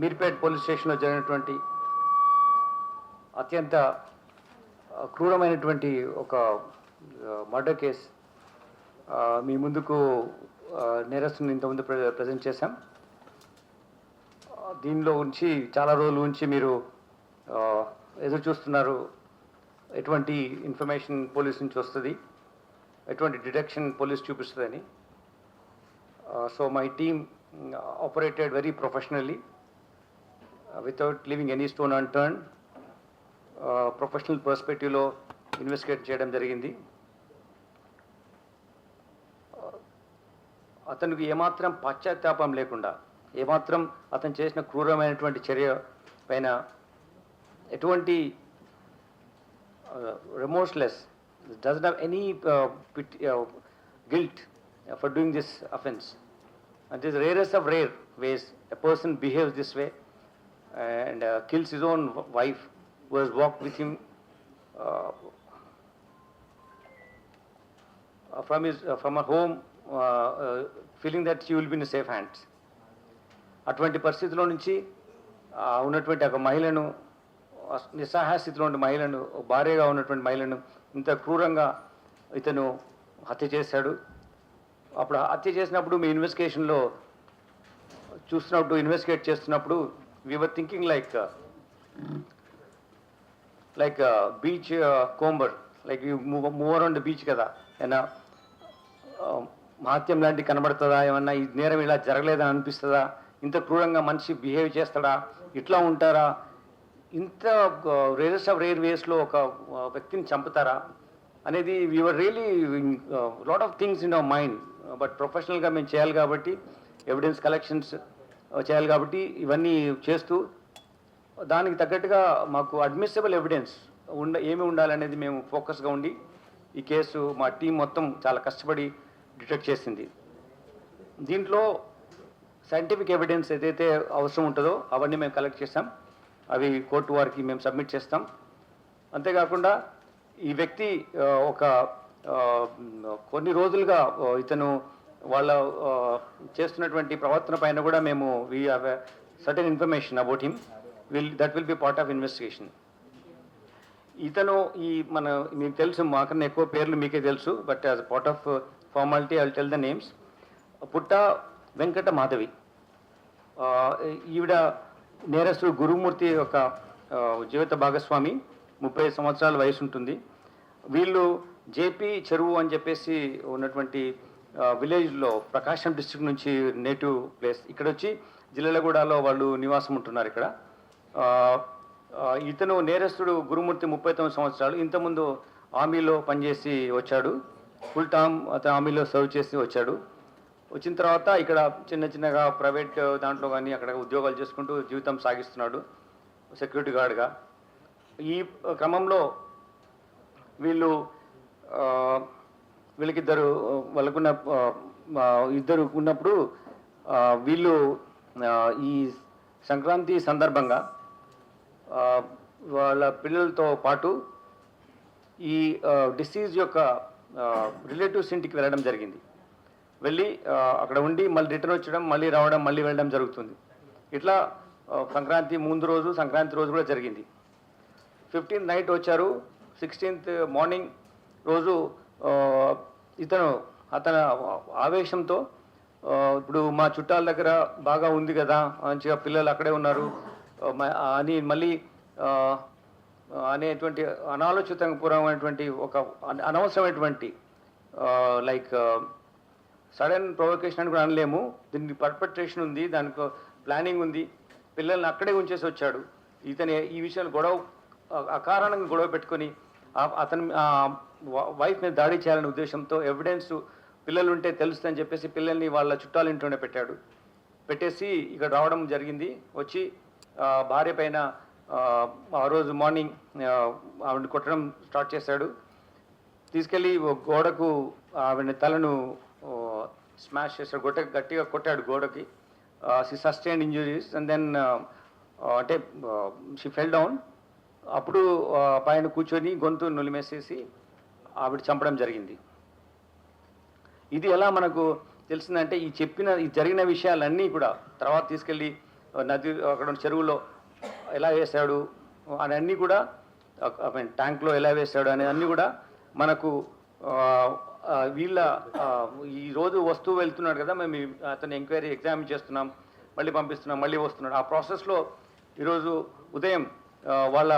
Meerpet police స్టేషన్లో జరిగినటువంటి అత్యంత క్రూరమైనటువంటి ఒక మర్డర్ కేస్ మీ ముందుకు నేరస్తుని ఇంతకుముందు ప్రజెంట్ చేశాం. దీనిలో ఉంచి చాలా రోజుల నుంచి మీరు ఎదురు చూస్తున్నారు ఎటువంటి ఇన్ఫర్మేషన్ పోలీస్ నుంచి వస్తుంది ఎటువంటి detection police చూపిస్తుందని. So my team operated very professionally. Without living any stone and turn professional పర్స్పెక్టివ్లో investigate చేయడం జరిగింది. Uh, అతనికి ఏమాత్రం పశ్చాత్తాపం లేకుండా ఏమాత్రం అతను చేసిన క్రూరమైనటువంటి చర్య పైన ఎటువంటి remorseless does have any guilt for doing this offence and this rarest of rare ways a person behaves this way and uh, kills his own wife who has walked with him uh, from his uh, from her home, uh, uh, feeling that she will be in safe hands. అటువంటి పరిస్థితిలో నుంచి ఉన్నటువంటి ఒక మహిళను నిస్సహాయ స్థితిలో ఉన్న మహిళను భార్యగా ఉన్నటువంటి మహిళను ఇంత క్రూరంగా ఇతను హత్య చేశాడు అప్పుడు హత్య చేసినప్పుడు మీ ఇన్వెస్టిగేషన్లో చూస్తున్నప్పుడు ఇన్వెస్టిగేట్ చేస్తున్నప్పుడు we were thinking like uh, like uh, beach uh, comber like you move, move around the beach కదా. ఏనా మహత్యం uh, um, లాంటి కనబడుతుందా ఏమన్నా ఈ నేరం ఇలా జరగలేదని అనిపిస్తుందా? ఇంత క్రూరంగా మనిషి బిహేవ్ చేస్తాడా? ఇట్లా ఉంటారా? ఇంత రేరెస్ట్ ఆఫ్ రేర్ వేస్లో ఒక uh, వ్యక్తిని చంపుతారా? అనేది we're really lot of things in our mind but ప్రొఫెషనల్గా మేము చేయాలి కాబట్టి ఎవిడెన్స్ కలెక్షన్స్ చేయాలి కాబట్టి ఇవన్నీ చేస్తూ దానికి తగ్గట్టుగా మాకు అడ్మిసిబుల్ ఎవిడెన్స్ ఉండ ఏమి ఉండాలనేది మేము ఫోకస్గా ఉండి ఈ కేసు మా టీం మొత్తం చాలా కష్టపడి డిటెక్ట్ చేసింది. దీంట్లో సైంటిఫిక్ ఎవిడెన్స్ ఏదైతే అవసరం ఉంటుందో అవన్నీ మేము కలెక్ట్ చేస్తాం. అవి కోర్టు వారికి మేము సబ్మిట్ చేస్తాం. అంతేకాకుండా ఈ వ్యక్తి ఒక కొన్ని రోజులుగా ఇతను వాళ్ళ చేస్తున్నటువంటి ప్రవర్తన పైన కూడా మేము we have certain information about him will that will be part of investigation ఇతను ఈ మన మీకు తెలుసు మాకన్నా ఎక్కువ పేర్లు మీకే తెలుసు but as part of formality I tell the names Putta Venkata Madhavi. ఈవిడ నేరస్తుడు గురుమూర్తి యొక్క జీవిత భాగస్వామి ముప్పై సంవత్సరాల వయసు ఉంటుంది వీళ్ళు జేపీ చెరువు అని చెప్పేసి ఉన్నటువంటి విలేజ్లో ప్రకాశం డిస్ట్రిక్ట్ నుంచి నేటివ్ ప్లేస్ ఇక్కడ వచ్చి జిల్లెలగూడలో వాళ్ళు నివాసం ఉంటున్నారు ఇక్కడ. ఇతను నేరస్తుడు గురుమూర్తి ముప్పై తొమ్మిది సంవత్సరాలు. ఇంతకుముందు ఆర్మీలో పనిచేసి వచ్చాడు. ఫుల్ టర్మ్ అతను ఆర్మీలో సర్వ్ చేసి వచ్చాడు. వచ్చిన తర్వాత ఇక్కడ చిన్న చిన్నగా ప్రైవేట్ దాంట్లో కానీ అక్కడ ఉద్యోగాలు చేసుకుంటూ జీవితం సాగిస్తున్నాడు సెక్యూరిటీ గార్డ్గా. ఈ క్రమంలో వీళ్ళు వీళ్ళకిద్దరు వాళ్ళకున్న ఇద్దరు ఉన్నప్పుడు వీళ్ళు ఈ సంక్రాంతి సందర్భంగా వాళ్ళ పిల్లలతో పాటు ఈ డిసీజ్ యొక్క రిలేటివ్స్ ఇంటికి వెళ్ళడం జరిగింది. వెళ్ళి అక్కడ ఉండి మళ్ళీ రిటర్న్ వచ్చడం మళ్ళీ రావడం మళ్ళీ వెళ్ళడం జరుగుతుంది. ఇట్లా సంక్రాంతి ముందు రోజు సంక్రాంతి రోజు కూడా జరిగింది. ఫిఫ్టీన్త్ నైట్ వచ్చారు. సిక్స్టీన్త్ మార్నింగ్ రోజు ఇతను అతను ఆవేశంతో ఇప్పుడు మా చుట్టాల దగ్గర బాగా ఉంది కదా మంచిగా పిల్లలు అక్కడే ఉన్నారు అని మళ్ళీ అనేటువంటి అనేటువంటి అనాలోచితపూర్వమైనటువంటి ఒక అన- అనవసరమైనటువంటి లైక్ సడన్ ప్రొవకేషన్ అని కూడా అనలేము దీనికి పర్పెట్రేషన్ ఉంది దానికి ప్లానింగ్ ఉంది పిల్లల్ని అక్కడే ఉంచేసి వచ్చాడు. ఇతని ఈ విషయాలు గొడవ అకారణంగా గొడవ పెట్టుకొని అతని వైఫ్ మీద దాడి చేయాలనే ఉద్దేశంతో ఎవిడెన్స్ పిల్లలు ఉంటే తెలుస్తుందని చెప్పేసి పిల్లల్ని వాళ్ళ చుట్టాల ఇంట్లోనే పెట్టాడు. పెట్టేసి ఇక్కడ రావడం జరిగింది. వచ్చి భార్య పైన ఆ, రోజు మార్నింగ్ ఆవిడ కొట్టడం స్టార్ట్ చేశాడు. తీసుకెళ్ళి గోడకు ఆవిడ తలను స్మాష్ చేశాడు. గొట్ట గట్టిగా కొట్టాడు గోడకి. She sustain injuries and then అంటే షీ ఫెల్ డౌన్ అప్పుడు పైన కూర్చొని గొంతు నులిమేసేసి ఆవిడ చంపడం జరిగింది. ఇది ఎలా మనకు తెలిసిందంటే ఈ చెప్పిన ఈ జరిగిన విషయాలన్నీ కూడా తర్వాత తీసుకెళ్ళి నది అక్కడ ఉన్న చెరువులో ఎలా వేశాడు అని అన్నీ కూడా ఐ మీన్ ట్యాంక్లో ఎలా వేశాడు అనే అన్నీ కూడా మనకు వీళ్ళ ఈరోజు వస్తూ వస్తువు వెళ్తున్నాడు కదా మేము అతని ఎంక్వైరీ ఎగ్జామిన్ చేస్తున్నాం మళ్ళీ పంపిస్తున్నాం మళ్ళీ వస్తున్నాడు. ఆ ప్రాసెస్లో ఈరోజు ఉదయం వాళ్ళ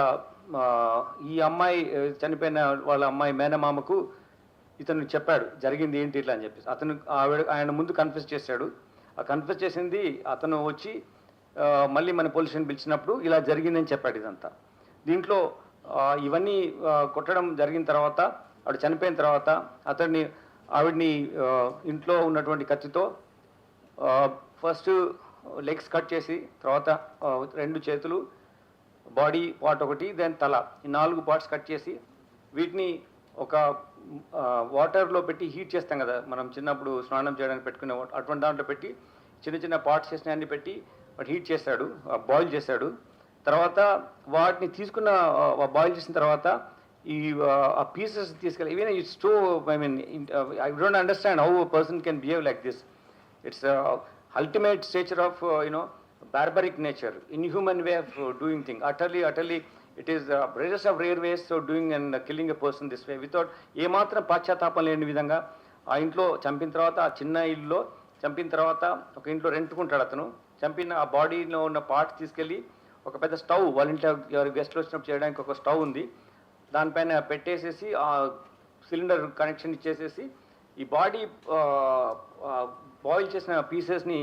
ఈ అమ్మాయి చనిపోయిన వాళ్ళ అమ్మాయి మేనమామకు ఇతను చెప్పాడు జరిగింది ఏంటి ఇట్లా అని చెప్పేసి. అతను ఆవిడ ఆయన ముందు కన్ఫ్యూజ్ చేశాడు. ఆ కన్ఫ్యూజ్ చేసింది అతను వచ్చి మళ్ళీ మన పోలీసుని పిలిచినప్పుడు ఇలా జరిగిందని చెప్పాడు ఇదంతా. దీంట్లో ఇవన్నీ కొట్టడం జరిగిన తర్వాత ఆవిడ చనిపోయిన తర్వాత అతన్ని ఆవిడ్ని ఇంట్లో ఉన్నటువంటి కత్తితో ఫస్ట్ లెగ్స్ కట్ చేసి తర్వాత రెండు చేతులు బాడీ పార్ట్ ఒకటి దెన్ తల. ఈ నాలుగు పార్ట్స్ కట్ చేసి వీటిని ఒక వాటర్లో పెట్టి హీట్ చేస్తాం కదా. మనం చిన్నప్పుడు స్నానం చేయడానికి పెట్టుకునే అటువంటి దాంట్లో పెట్టి చిన్న చిన్న పార్ట్స్ చేసిన అన్ని పెట్టి వాటి హీట్ చేశాడు బాయిల్ చేశాడు తర్వాత వాటిని తీసుకున్న బాయిల్ చేసిన తర్వాత ఈ ఆ పీసెస్ తీసుకెళ్ళి even it's too I mean I don't understand how person can behave like this it's ultimate stature of you know barbaric nature inhuman way of uh, doing thing. Utterly utterly it is uh, rarest of rare ways of doing and uh, killing a person this way. Without ఏమాత్రం పాశ్చాత్తాపం లేని విధంగా ఆ ఇంట్లో చంపిన తర్వాత ఆ చిన్న ఇల్లులో చంపిన తర్వాత ఒక ఇంట్లో రెంట్కుంటాడు అతను. చంపిన ఆ బాడీలో ఉన్న పార్ట్ తీసుకెళ్ళి ఒక పెద్ద స్టవ్ వాళ్ళ ఇంట్లో ఎవరు గెస్ట్లు వచ్చినప్పుడు చేయడానికి ఒక స్టవ్ ఉంది. దానిపైన పెట్టేసేసి ఆ సిలిండర్ కనెక్షన్ ఇచ్చేసేసి ఈ బాడీ బాయిల్ చేసిన పీసెస్ని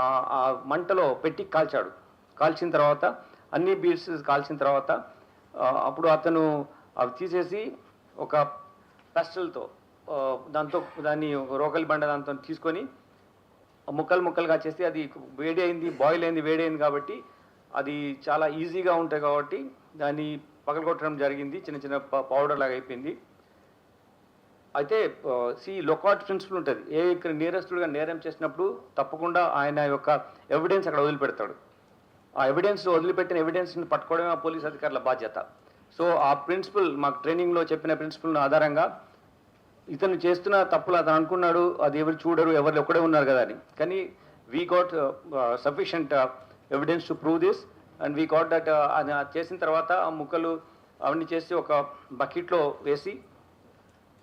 ఆ మంటలో పెట్టి కాల్చాడు. కాల్చిన తర్వాత అన్ని బీడ్స్ కాల్చిన తర్వాత అప్పుడు అతను అవి తీసేసి ఒక పెస్టల్తో దాంతో దాన్ని ఒక రోకలి బండ దాంతో తీసుకొని ముక్కలు ముక్కలుగా చేసి అది వేడి అయింది బాయిల్ అయింది వేడి అయింది కాబట్టి అది చాలా ఈజీగా ఉంటాయి కాబట్టి దాన్ని పగలగొట్టడం జరిగింది. చిన్న చిన్న పౌడర్ లాగా అయిపోయింది. అయితే సి లొకాట్ ప్రిన్సిపల్ ఉంటుంది. ఏ ఇక్కడ నేరస్తుడుగా నేరం చేసినప్పుడు తప్పకుండా ఆయన యొక్క ఎవిడెన్స్ అక్కడ వదిలిపెడతాడు. ఆ ఎవిడెన్స్ వదిలిపెట్టిన ఎవిడెన్స్ని పట్టుకోవడమే ఆ పోలీస్ అధికారుల బాధ్యత. సో ఆ ప్రిన్సిపల్ మాకు ట్రైనింగ్లో చెప్పిన ప్రిన్సిపల్ ఆధారంగా ఇతను చేస్తున్న తప్పులు అతను అనుకున్నాడు అది ఎవరు చూడరు ఎవరు ఒక్కడే ఉన్నారు కదా అని. కానీ we got sufficient evidence to prove this and we got that అది చేసిన తర్వాత ఆ ముక్కలు అవన్నీ చేసి ఒక బకెట్లో వేసి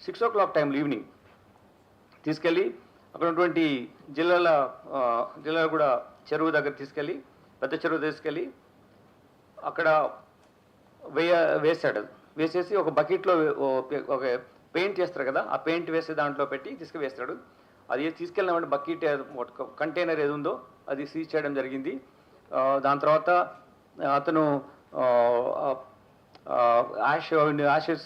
సిక్స్ ఓ క్లాక్ టైంలో ఈవినింగ్. తీసుకెళ్ళి అక్కడ ఉన్నటువంటి జిల్లాల జిల్లాల కూడా చెరువు దగ్గర తీసుకెళ్ళి పెద్ద చెరువు తీసుకెళ్ళి అక్కడ వేయ వేసాడు వేసేసి ఒక బకెట్లో ఒక పెయింట్ చేస్తారు కదా ఆ పెయింట్ వేసే దాంట్లో పెట్టి తీసుకువేస్తాడు. అది తీసుకెళ్ళినామంటే బకెట్ కంటైనర్ ఏది ఉందో అది సీజ్ చేయడం జరిగింది. దాని తర్వాత అతను ఆశ ashes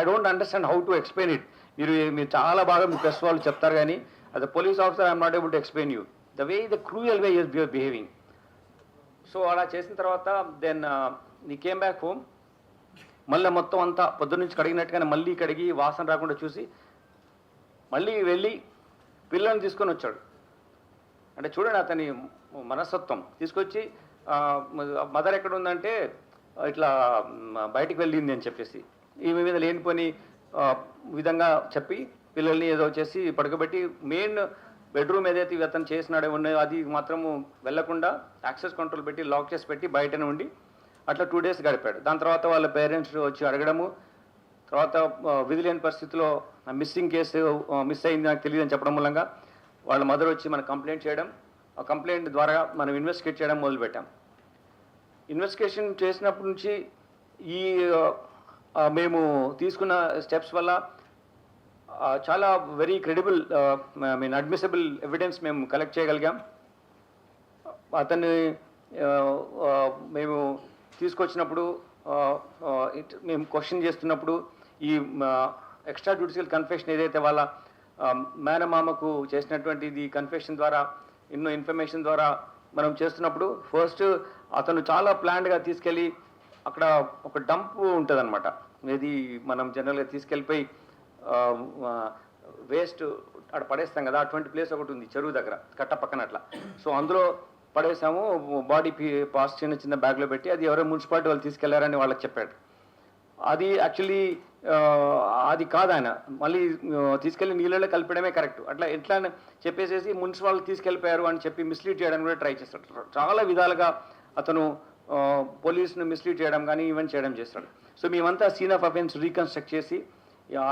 I don't understand how to explain it మీరు మీరు చాలా బాగా మీ ప్రెస్ వాళ్ళు చెప్తారు కానీ అది police officer I'm not able to explain you the way the cruel way use your behaving so అలా చేసిన తర్వాత దెన్ నీ కేమ్ బ్యాక్ హోమ్ మళ్ళీ మొత్తం అంతా పొద్దున్నుంచి కడిగినట్టుగానే మళ్ళీ కడిగి వాసన రాకుండా చూసి మళ్ళీ వెళ్ళి పిల్లల్ని తీసుకొని వచ్చాడు. అంటే చూడండి అతని మనస్తత్వం. తీసుకొచ్చి మదర్ ఎక్కడ ఉందంటే ఇట్లా బయటకు బయటికి వెళ్ళింది అని చెప్పేసి. ఈమె మీద లేనిపోని విధంగా చెప్పి పిల్లల్ని ఏదో చేసి పడుకోబెట్టి మెయిన్ బెడ్రూమ్ ఏదైతే అతను చేసినాడే ఉన్నాయో అది మాత్రము వెళ్ళకుండా యాక్సెస్ కంట్రోల్ పెట్టి లాక్ చేసి పెట్టి బయటనే ఉండి అట్లా టూ డేస్ గడిపాడు. దాని తర్వాత వాళ్ళ పేరెంట్స్ వచ్చి అడగడము. తర్వాత విధి లేని పరిస్థితిలో మిస్సింగ్ కేసు మిస్ అయింది నాకు తెలియదు అని చెప్పడం మూలంగా వాళ్ళ మదర్ వచ్చి మనం కంప్లైంట్ చేయడం. ఆ కంప్లైంట్ ద్వారా మనం ఇన్వెస్టిగేట్ చేయడం మొదలుపెట్టాం. ఇన్వెస్టిగేషన్ చేసినప్పటి నుంచి ఈ మేము తీసుకున్న స్టెప్స్ వల్ల చాలా very credible I mean admissible evidence మేము కలెక్ట్ చేయగలిగాం. అతన్ని మేము తీసుకొచ్చినప్పుడు ఇట్- మేము క్వశ్చన్ చేస్తున్నప్పుడు ఈ ఎక్స్ట్రా జ్యుడిషియల్ కన్ఫెషన్ ఏదైతే వాళ్ళ మేనమామకు చేసినటువంటి ఈ కన్ఫెషన్ ద్వారా ఎన్నో ఇన్ఫర్మేషన్ ద్వారా మనం చేస్తున్నప్పుడు ఫస్ట్ అతను చాలా ప్లాన్డ్గా తీసుకెళ్ళి అక్కడ ఒక డంప్ ఉంటుంది అనమాట ఇది మనం జనరల్గా తీసుకెళ్ళిపోయి వేస్ట్ అక్కడ పడేస్తాం కదా అటువంటి ప్లేస్ ఒకటి ఉంది చెరువు దగ్గర కట్ట పక్కన అట్లా. సో అందులో పడేసాము బాడీ పాస్ చిన్న చిన్న బ్యాగ్లో పెట్టి అది ఎవరో మున్సిపాలిటీ వాళ్ళు తీసుకెళ్ళారని వాళ్ళకి చెప్పాడు. అది యాక్చువల్లీ అది కాదు ఆయన మళ్ళీ తీసుకెళ్ళి నీళ్ళలో కలిపడమే కరెక్ట్. అట్లా ఎట్లా అని చెప్పేసేసి మున్సిపాల్ తీసుకెళ్ళిపోయారు అని చెప్పి మిస్లీడ్ చేయడానికి కూడా ట్రై చేస్తాడు. చాలా విధాలుగా అతను పోలీసును మిస్లీడ్ చేయడం కానీ ఈవెంట్ చేయడం చేస్తాడు. సో మేమంతా సీన్ ఆఫ్ అఫెన్స్ రీకన్స్ట్రక్ట్ చేసి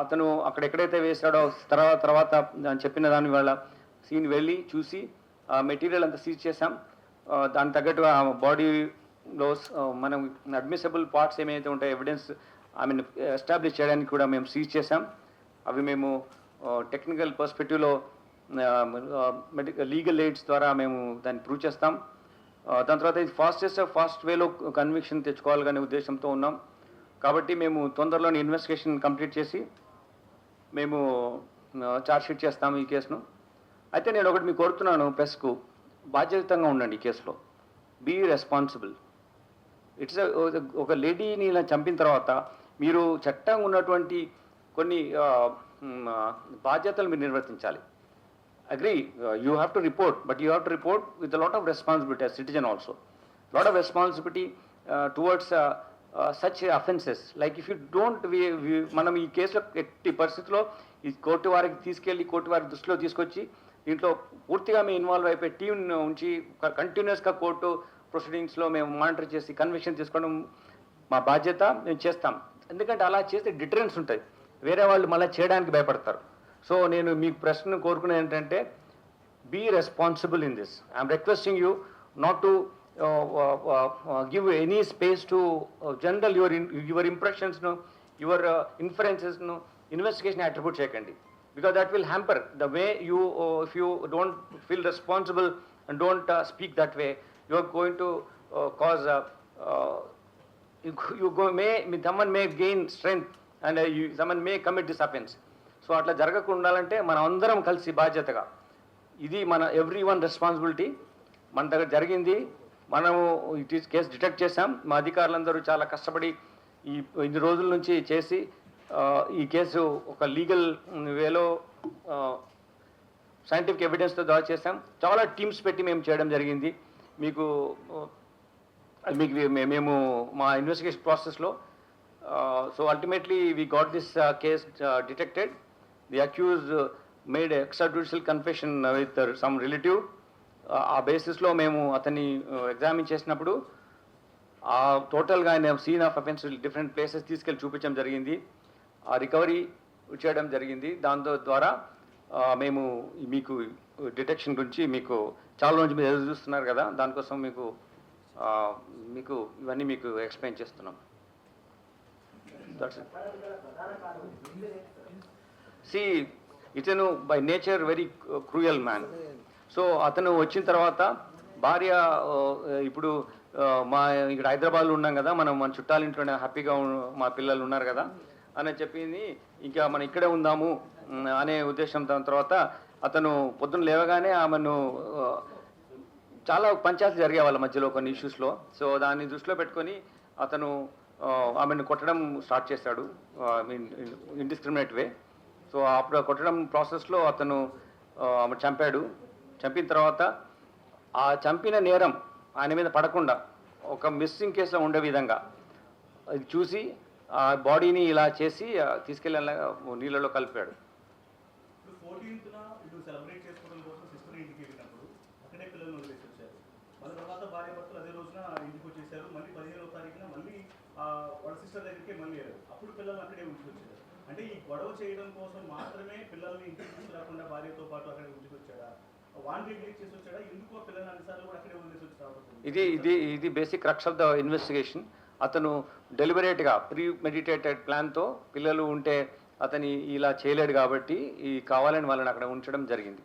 అతను అక్కడ ఎక్కడైతే వేశాడో తర్వాత తర్వాత చెప్పిన దాని వల్ల సీన్ వెళ్ళి చూసి ఆ మెటీరియల్ అంతా సీజ్ చేసాం దానికి తగ్గట్టుగా బాడీలో మనం అడ్మిసబుల్ పార్ట్స్ ఏమైతే ఉంటాయో ఎవిడెన్స్ ఐ మీన్ ఎస్టాబ్లిష్ చేయడానికి కూడా మేము సీజ్ చేసాం అవి మేము టెక్నికల్ పర్స్పెక్టివ్లో మెడికల్ లీగల్ ఎయిడ్స్ ద్వారా మేము దాన్ని ప్రూవ్ చేస్తాం. దాని తర్వాత ఇది ఫాస్టెస్ట్ ఫాస్ట్ వేలో కన్విక్షన్ తెచ్చుకోవాలనే ఉద్దేశంతో ఉన్నాం. కాబట్టి మేము తొందరలోనే ఇన్వెస్టిగేషన్ కంప్లీట్ చేసి మేము ఛార్జ్ షీట్ చేస్తాము ఈ కేసును. అయితే నేను ఒకటి మీకు కోరుతున్నాను ప్రెస్కు. బాధ్యతంగా ఉండండి ఈ కేసులో. బీ రెస్పాన్సిబుల్ ఇట్స్ ఒక లేడీని ఇలా చంపిన తర్వాత మీరు చట్టంగా ఉన్నటువంటి కొన్ని బాధ్యతలు మీరు నిర్వర్తించాలి. Agree you have to report but you have to report with lot of responsibility citizen also lot of responsibility towards such offenses like if you don't మనం ఈ కేసులో ఎట్టి పరిస్థితిలో ఈ కోర్టు వారికి తీసుకెళ్ళి కోర్టు వారి దృష్టిలో తీసుకొచ్చి దీంట్లో పూర్తిగా మేము ఇన్వాల్వ్ అయిపోయి టీం ఉంచి కంటిన్యూస్గా కోర్టు ప్రొసీడింగ్స్లో మేము మానిటర్ చేసి కన్విక్షన్ తీసుకోవడం మా బాధ్యత మేము చేస్తాం. ఎందుకంటే అలా చేస్తే డిటరెన్స్ ఉంటుంది వేరే వాళ్ళు మళ్ళీ చేయడానికి భయపడతారు. సో నేను మీకు ప్రశ్న కోరుకునేది ఏంటంటే be responsible in this I'm requesting you not to give any space to general your your ఇంప్రెషన్స్ను your ఇన్ఫరెన్సెస్ను ఇన్వెస్టిగేషన్ అట్రిబ్యూట్ చేయకండి. Because that will hamper the way you if you don't feel responsible and don't speak that way you are going to uh, cause a, uh, you, you go may someone may gain strength and uh, you, someone may commit this offense so అట్లా జరగకుండా ఉండాలంటే మనం అందరం కలిసి బాధ్యతగా ఇది మన every one responsibility మన దగ్గర జరిగింది మనము ఇట్ ఈస్ కేసు డిటెక్ట్ చేశాం. మా అధికారులందరూ చాలా కష్టపడి ఈ ఇన్ని రోజుల నుంచి చేసి ఈ కేసు ఒక లీగల్ వేలో సైంటిఫిక్ ఎవిడెన్స్తో ద్వారా చేసాం చాలా టీమ్స్ పెట్టి మేము చేయడం జరిగింది. మీకు మీకు మే- మేము మా ఇన్వెస్టిగేషన్ ప్రాసెస్లో so ultimately we got this case detected the accused made extra judicial confession with some relative ఆ బేసిస్లో uh, uh, uh, మేము అతన్ని ఎగ్జామిన్ చేసినప్పుడు ఆ టోటల్గా ఆయన scene of offense different places తీసుకెళ్ళి చూపించడం జరిగింది. ఆ రికవరీ చేయడం జరిగింది. దాంతో ద్వారా మేము మీకు డిటెక్షన్ గురించి మీకు చాలా రోజు మీరు ఎదురు చూస్తున్నారు కదా దానికోసం మీకు మీకు ఇవన్నీ మీకు ఎక్స్ప్లెయిన్ చేస్తున్నాం. దట్స్ సి ఇతను by nature very cruel man so అతను వచ్చిన తర్వాత భార్య ఇప్పుడు మా ఇక్కడ హైదరాబాద్లో ఉన్నాం కదా మనం మన చుట్టాలింట్లోనే హ్యాపీగా మా పిల్లలు ఉన్నారు కదా అని చెప్పింది ఇంకా మనం ఇక్కడే ఉందాము అనే ఉద్దేశం దాని తర్వాత అతను పొద్దున్న లేవగానే ఆమెను చాలా పంచాయతీలు జరిగే వాళ్ళ మధ్యలో కొన్ని ఇష్యూస్లో. సో దాన్ని దృష్టిలో పెట్టుకొని అతను ఆమెను కొట్టడం స్టార్ట్ చేశాడు I mean indiscriminate way so అప్పుడు కొట్టడం ప్రాసెస్లో అతను ఆమె చంపాడు. చంపిన తర్వాత ఆ చంపిన నేరం ఆయన మీద పడకుండా ఒక మిస్సింగ్ కేసులో ఉండే విధంగా అది చూసి ఆ బాడీని ఇలా చేసి ఆ, తీసుకెళ్ళి నీళ్ళలో కలిపాడు ఇప్పుడు ఫోర్టీన్త్న ఇటు సెలబ్రేట్ చేసుకోవడం కోసం సిస్టర్ ఇంటికి వెళ్ళినప్పుడు అక్కడే పిల్లల్ని వదిలేసి వచ్చారు మళ్ళీ తర్వాత భార్య భర్తలు అదే రోజున ఇంటికి వచ్చేసారు మళ్ళీ పదిహేనవ తారీఖున మళ్ళీ ఆ, వాళ్ళ సిస్టర్ దగ్గరికి మళ్ళీ వెళ్ళారు అప్పుడు పిల్లల్ని అక్కడే ఉంచుకొచ్చారు అంటే ఈ గొడవ చేయడం కోసం మాత్రమే పిల్లల్ని ఇంటికి తీసుకురాకుండా భార్యతో పాటు అక్కడే ఉంచుకొచ్చాడా? ఇది ఇది ఇది basic crux of the investigation అతను డెలిబరేట్గా ప్రీ మెడిటేటెడ్ ప్లాన్తో పిల్లలు ఉంటే అతని ఇలా చేయలేడు కాబట్టి ఈ కావాలని వాళ్ళని అక్కడ ఉంచడం జరిగింది.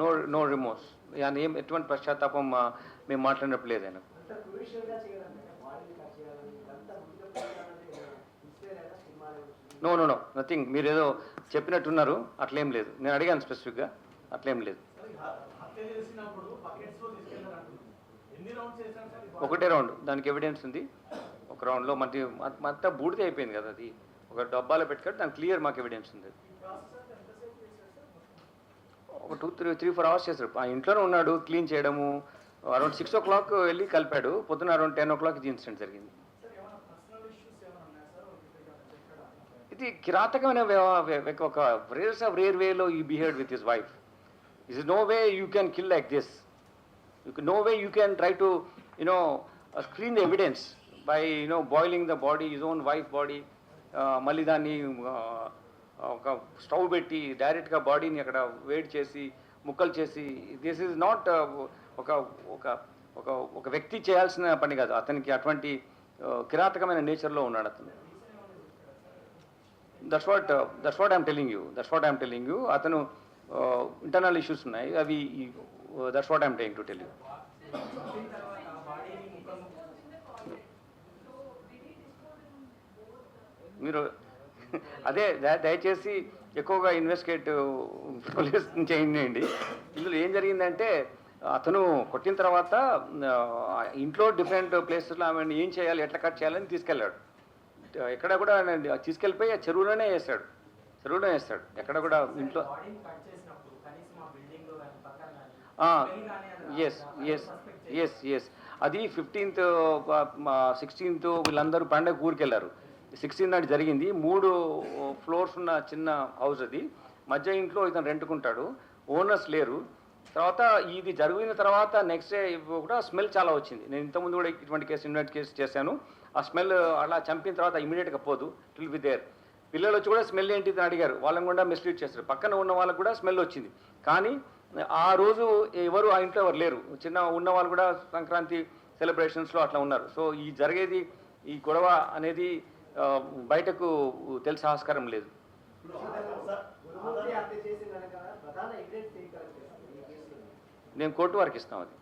నో నో రిమోర్స్ ఆయన ఏం ఎటువంటి పశ్చాత్తాపం మేము మాట్లాడినప్పుడు లేదు నో నో నో నథింగ్ మీరు ఏదో చెప్పినట్టున్నారు. అట్లేం లేదు. నేను అడిగాను స్పెసిఫిక్గా అట్లేం లేదు. ఒకటే రౌండ్. దానికి ఎవిడెన్స్ ఉంది. ఒక రౌండ్లో మంది మొత్తం బూడిద అయిపోయింది కదా అది. ఒక డబ్బాలో పెట్టుకొని దానికి క్లియర్ మాకు ఎవిడెన్స్ ఉంది. ఒక two three three four hours చేశారు. ఆ ఇంట్లోనే ఉన్నాడు. క్లీన్ చేయడము. అరౌండ్ సిక్స్ ఓ క్లాక్ వెళ్ళి కలిపాడు. పొద్దున అరౌండ్ టెన్ ఓ క్లాక్ ఇది ఇన్సిడెంట్ జరిగింది సార్ ఏమైనా పర్సనల్ ఇష్యూస్ ఏమైనా ఇది కిరాతకమైన ఒక రేర్స్ ఆఫ్ రేర్ వేలో ఈ behave with his wife. Is no way you can kill like this no way you can try to you know screen the evidence by you know boiling the body his own wife body మళ్ళీ దాన్ని uh, uh, ఒక stove పెట్టి డైరెక్ట్గా బాడీని అక్కడ వేడి చేసి ముక్కలు చేసి దిస్ ఈజ్ నాట్ ఒక ఒక ఒక ఒక వ్యక్తి చేయాల్సిన పని కాదు. అతనికి అటువంటి uh, కిరాతకమైన నేచర్లో ఉన్నాడు అతను. That's what that's what I'm telling you that's what I'm telling you అతను uh, ఇంటర్నల్ ఇష్యూస్ ఉన్నాయి. అవి that's what I'm trying to tell you మీరు అదే దయచేసి ఎక్కువగా ఇన్వెస్టిగేట్ uh, పోలీస్ చేయండి. ఇందులో ఏం జరిగిందంటే అతను కొట్టిన తర్వాత uh, ఇంట్లో డిఫరెంట్ ప్లేసెస్లో ఆమె ఏం చేయాలి ఎట్లా కట్ చేయాలని తీసుకెళ్ళాడు. ఎక్కడ కూడా తీసుకెళ్ళిపోయి ఆ చెరువులోనే వేస్తాడు. చెరువులో వేస్తాడు. ఎక్కడ కూడా ఇంట్లో ఎస్ ఎస్ ఎస్ ఎస్ అది ఫిఫ్టీన్త్ సిక్స్టీన్త్ వీళ్ళందరూ పండగ ఊరికెళ్ళారు. సిక్స్టీన్ నాటి జరిగింది. మూడు ఫ్లోర్స్ ఉన్న చిన్న హౌస్ అది. మధ్య ఇంట్లో ఇతను రెంట్కుంటాడు. ఓనర్స్ లేరు. తర్వాత ఇది జరిగిన తర్వాత నెక్స్ట్ డే కూడా స్మెల్ చాలా వచ్చింది. నేను ఇంతకుముందు కూడా ఇటువంటి కేసు ఇన్వైట్ కేసు చేశాను. ఆ స్మెల్ అలా చంపిన తర్వాత ఇమీడియట్గా పోదు టిల్ బి దేర్. పిల్లలు వచ్చి కూడా స్మెల్ ఏంటిది అడిగారు. వాళ్ళని కూడా మిస్లీడ్ చేస్తారు పక్కన ఉన్న వాళ్ళకు కూడా స్మెల్ వచ్చింది. కానీ ఆ రోజు ఎవరు ఆ ఇంట్లో ఎవరు లేరు. చిన్న ఉన్న వాళ్ళు కూడా సంక్రాంతి సెలబ్రేషన్స్లో అట్లా ఉన్నారు. సో ఈ జరిగేది ఈ గొడవ అనేది బయటకు తెలిసే ఆస్కారం లేదు. నేను కోర్టు వారికి ఇస్తాం అది.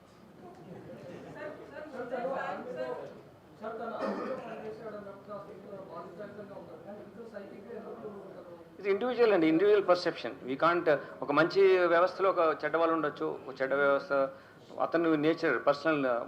ఇది ఇండివిజువల్ అండి ఇండివిజువల్ పర్సెప్షన్ వీ కాంట్ ఒక మంచి వ్యవస్థలో ఒక చెడ్డ వాళ్ళు ఉండొచ్చు ఒక చెడ్డ వ్యవస్థ అతను నేచర్ పర్సనల్